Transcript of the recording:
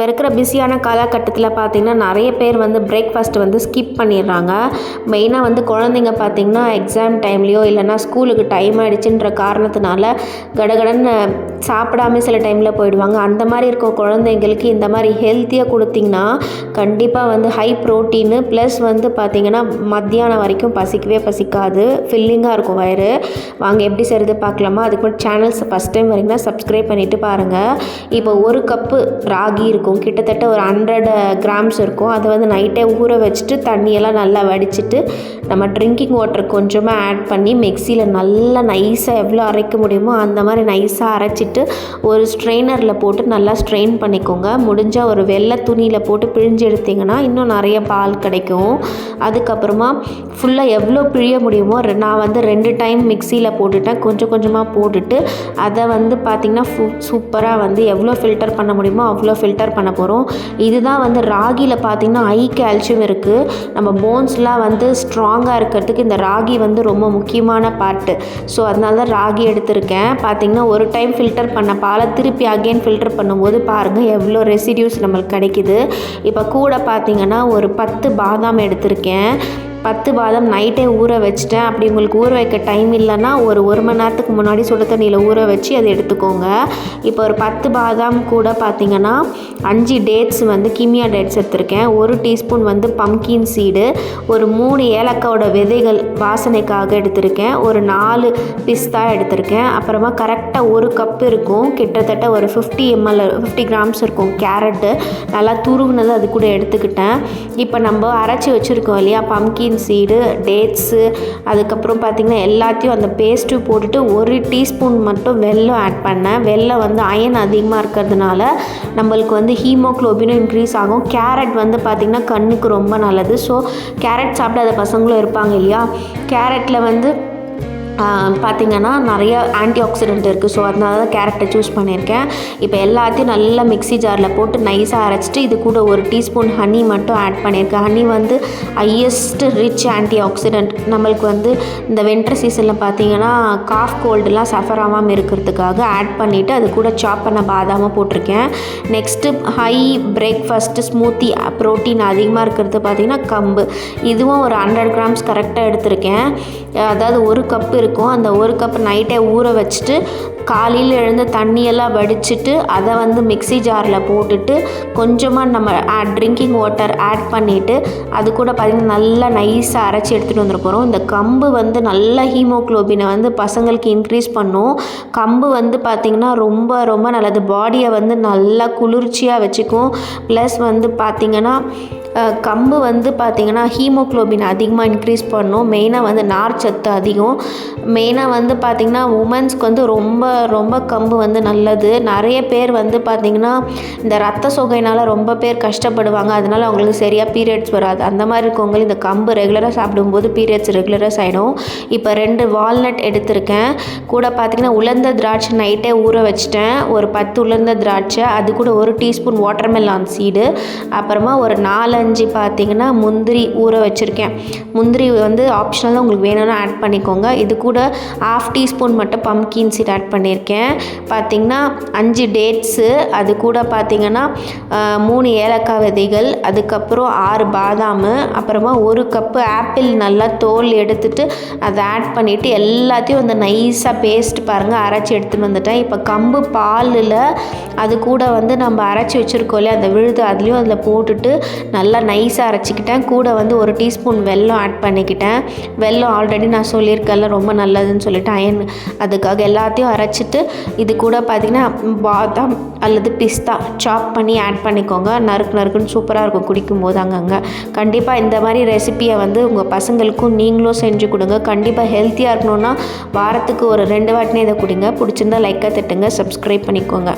இப்போ இருக்கிற பிஸியான காலகட்டத்தில் பார்த்திங்கன்னா நிறைய பேர் வந்து பிரேக்ஃபாஸ்ட் வந்து ஸ்கிப் பண்ணிடுறாங்க. மெயினாக வந்து குழந்தைங்க பார்த்திங்கன்னா எக்ஸாம் டைம்லேயோ இல்லைனா ஸ்கூலுக்கு டைம் ஆகிடுச்சுன்ற காரணத்தினால கடகடன்னு சாப்பிடாம சில டைமில் போயிடுவாங்க. அந்த மாதிரி இருக்க குழந்தைங்களுக்கு இந்த மாதிரி ஹெல்த்தியாக கொடுத்திங்கன்னா கண்டிப்பாக வந்து ஹை ப்ரோட்டீனு ப்ளஸ் வந்து பார்த்திங்கன்னா மத்தியானம் வரைக்கும் பசிக்கவே பசிக்காது. ஃபில்லிங்காக இருக்கும் வயிறு. வாங்க எப்படி செய்கிறது பார்க்கலாமா? அதுக்கு சேனல்ஸ் ஃபஸ்ட் டைம் வரீங்கன்னா சப்ஸ்கிரைப் பண்ணிவிட்டு பாருங்கள் இப்போ ஒரு கப்பு ராகி இருக்கும். கிட்டத்தட்ட ஒரு ஹண்ட்ரட் கிராம்ஸ் இருக்கும். அதை வந்து நைட்டே ஊற வச்சுட்டு தண்ணியெல்லாம் நல்லா வடிச்சிட்டு நம்ம ட்ரிங்கிங் வாட்டர் கொஞ்சமாக ஆட் பண்ணி மிக்சியில் நல்லா நைஸாக எவ்வளோ அரைக்க முடியுமோ அந்த மாதிரி நைஸாக அரைச்சிட்டு ஒரு ஸ்ட்ரெயினரில் போட்டு நல்லா ஸ்ட்ரெயின் பண்ணிக்கோங்க. முடிஞ்சால் ஒரு வெள்ளை துணியில் போட்டு பிழிஞ்சு எடுத்திங்கன்னா இன்னும் நிறைய பால் கிடைக்கும். அதுக்கப்புறமா ஃபுல்லாக எவ்வளோ பிழிய முடியுமோ நான் வந்து ரெண்டு டைம் மிக்சியில் போட்டுட்டேன். கொஞ்சம் கொஞ்சமாக போட்டுட்டு அதை வந்து பார்த்திங்கன்னா சூப்பராக வந்து எவ்வளோ ஃபில்டர் பண்ண முடியுமோ அவ்வளோ ஃபில்டர் பண்ண போகிறோம் இதுதான் வந்து ராகியில் பார்த்திங்கன்னா ஐ கால்சியம் இருக்குது நம்ம போன்ஸ்லாம் வந்து ஸ்ட்ராங்காக இருக்கிறதுக்கு இந்த ராகி வந்து ரொம்ப முக்கியமான பார்ட்டு ஸோ அதனால தான் ராகி எடுத்திருக்கேன். பார்த்திங்கன்னா ஒரு டைம் ஃபில்டர் பண்ண பாலை திருப்பி அகெயின் ஃபில்டர் பண்ணும்போது பாருங்கள் எவ்வளோ ரெசிடியூஸ் நம்மளுக்கு கிடைக்குது. இப்போ கூட பார்த்திங்கன்னா ஒரு பத்து பாதாம் எடுத்திருக்கேன். பத்து பாதம் நைட்டே ஊற வச்சுட்டேன். அப்படி உங்களுக்கு ஊற வைக்க டைம் இல்லைன்னா ஒரு ஒரு மணி நேரத்துக்கு முன்னாடி சுடு தண்ணியில் ஊற வச்சு அதை எடுத்துக்கோங்க. இப்போ ஒரு பத்து பாதாம் கூட பார்த்திங்கன்னா அஞ்சு டேட்ஸ் வந்து கிமியா டேட்ஸ் எடுத்திருக்கேன். ஒரு டீஸ்பூன் வந்து பம்கின் சீடு ஒரு மூணு ஏலக்காவோட விதைகள் வாசனைக்காக எடுத்திருக்கேன். ஒரு நாலு பிஸ்தா எடுத்திருக்கேன். அப்புறமா கரெக்டாக ஒரு கப் இருக்கும். கிட்டத்தட்ட ஒரு ஃபிஃப்டி எம்எல் ஃபிஃப்டி கிராம்ஸ் இருக்கும் கேரட்டு நல்லா துருவுனது அது கூட எடுத்துக்கிட்டேன். இப்போ நம்ம அரைச்சி வச்சுருக்கோம் இல்லையா பம்கின் பம்கின் சீடு டேட்ஸு அதுக்கப்புறம் பார்த்திங்கன்னா எல்லாத்தையும் அந்த பேஸ்ட்டு போட்டுட்டு ஒரு டீஸ்பூன் மட்டும் வெல்லம் ஆட் பண்ணேன். வெல்லம் வந்து அயன் அதிகமாக இருக்கிறதுனால நம்மளுக்கு வந்து ஹீமோக்ளோபினும் இன்க்ரீஸ் ஆகும். கேரட் வந்து பார்த்திங்கன்னா கண்ணுக்கு ரொம்ப நல்லது. ஸோ கேரட் சாப்பிடாத பசங்களும் இருப்பாங்க இல்லையா? கேரட்டில் வந்து பார்த்திங்கன்னா நிறைய ஆன்டி ஆக்சிடென்ட் இருக்குது ஸோ அதனால தான் கேரட்டை சூஸ் பண்ணியிருக்கேன். இப்போ எல்லாத்தையும் நல்லா மிக்ஸி ஜாரில் போட்டு நைஸாக அரைச்சிட்டு இது கூட ஒரு டீஸ்பூன் ஹனி மட்டும் ஆட் பண்ணியிருக்கேன். ஹனி வந்து ஹையஸ்ட் ரிச் ஆன்டி ஆக்சிடென்ட் நம்மளுக்கு வந்து இந்த வின்டர் சீசனில் பார்த்தீங்கன்னா காஃப் கோல்டுலாம் சஃபர் ஆகாமல் இருக்கிறதுக்காக ஆட் பண்ணிவிட்டு அது கூட சாப் பண்ண பாதாமல் போட்டிருக்கேன். Next high breakfast smoothie protein அதிகமாக இருக்கிறது பார்த்திங்கன்னா கம்பு. இதுவும் ஒரு ஹண்ட்ரட் கிராம்ஸ் கரெக்டாக எடுத்திருக்கேன். அதாவது ஒரு கப்பு இருக்கும். அந்த ஒரு கப் நைட்டே ஊற வச்சுட்டு காலையில் எழுந்து தண்ணியெல்லாம் வடிச்சிட்டு அதை வந்து மிக்சி ஜாரில் போட்டுட்டு கொஞ்சமாக நம்ம ட்ரிங்கிங் வாட்டர் ஆட் பண்ணிவிட்டு அது கூட பார்த்திங்கன்னா நல்லா நைஸாக அரைச்சி எடுத்துகிட்டு வந்துட போகிறோம் இந்த கம்பு வந்து நல்ல ஹீமோக்ளோபினை வந்து பசங்களுக்கு இன்க்ரீஸ் பண்ணும். கம்பு வந்து பார்த்திங்கன்னா ரொம்ப ரொம்ப நல்லது. பாடியை வந்து நல்லா குளிர்ச்சியாக வச்சுக்கும். ப்ளஸ் வந்து பார்த்திங்கன்னா கம்பு வந்து பார்த்திங்கன்னா ஹீமோக்ளோபின் அதிகமாக இன்க்ரீஸ் பண்ணும். மெயினாக வந்து நார் சத்து அதிகம். மெயினாக வந்து பார்த்திங்கன்னா உமன்ஸ்க்கு வந்து ரொம்ப ரொம்ப கம்பு வந்து நல்லது. நிறைய பேர் வந்து பார்த்திங்கன்னா இந்த ரத்த சோகைனால் ரொம்ப பேர் கஷ்டப்படுவாங்க. அதனால் அவங்களுக்கு சரியாக பீரியட்ஸ் வராது. அந்த மாதிரி இருக்கவங்க இந்த கம்பு ரெகுலராக சாப்பிடும்போது பீரியட்ஸ் ரெகுலராக ஆகிடும் இப்போ ரெண்டு வால்நட் எடுத்திருக்கேன். கூட பார்த்திங்கன்னா உலர்ந்த திராட்சை நைட்டே ஊற வச்சிட்டேன். ஒரு பத்து உலர்ந்த திராட்சை அது கூட ஒரு டீஸ்பூன் வாட்டர்மெலான் சீடு அப்புறமா ஒரு நாலஞ்சு பார்த்தீங்கன்னா முந்திரி ஊற வச்சுருக்கேன். முந்திரி வந்து ஆப்ஷனலாக உங்களுக்கு வேணும்னா ஆட் பண்ணிக்கோங்க. இது கூட ஆஃப் டீஸ்பூன் மட்டும் பம்கின் சீட் ஆட் பண்ணி பண்ணியிருக்கேன். பார்த்திங்கன்னா அஞ்சு டேட்ஸு அது கூட பார்த்திங்கன்னா மூணு ஏலக்காய் விதைகள் அதுக்கப்புறம் ஆறு பாதாம் அப்புறமா ஒரு கப்பு ஆப்பிள் நல்லா தோல் எடுத்துட்டு அதை ஆட் பண்ணிவிட்டு எல்லாத்தையும் வந்து நைஸாக பேஸ்ட் பாருங்கள் அரைச்சி எடுத்துகிட்டு வந்துட்டேன். இப்போ கம்பு பாலில் அது கூட வந்து நம்ம அரைச்சி வச்சுருக்கோம் இல்லையா அந்த விழுது அதுலேயும் அதில் போட்டுட்டு நல்லா நைஸாக அரைச்சிக்கிட்டேன். கூட வந்து ஒரு டீஸ்பூன் வெல்லம் ஆட் பண்ணிக்கிட்டேன். வெல்லம் ஆல்ரெடி நான் சொல்லியிருக்கேன்ல ரொம்ப நல்லதுன்னு சொல்லிட்டு அயன் அதுக்காக எல்லாத்தையும் அரைச்சி அரைச்சிட்டு இது கூட பார்த்திங்கன்னா பாதாம் அல்லது பிஸ்தா சாப் பண்ணி ஆட் பண்ணிக்கோங்க. நறுக்கு நறுக்குன்னு சூப்பராக இருக்கும். குடிக்கும்போது அங்கங்கே. கண்டிப்பாக இந்த மாதிரி ரெசிப்பியை வந்து உங்கள் பசங்களுக்கும் நீங்களும் செஞ்சு கொடுங்க. கண்டிப்பாக ஹெல்த்தியாக இருக்கணும்னா வாரத்துக்கு ஒரு ரெண்டு வாட்டினே இதை கொடுங்க. பிடிச்சிருந்தா லைக்காக தட்டுங்க. சப்ஸ்கிரைப் பண்ணிக்கோங்க.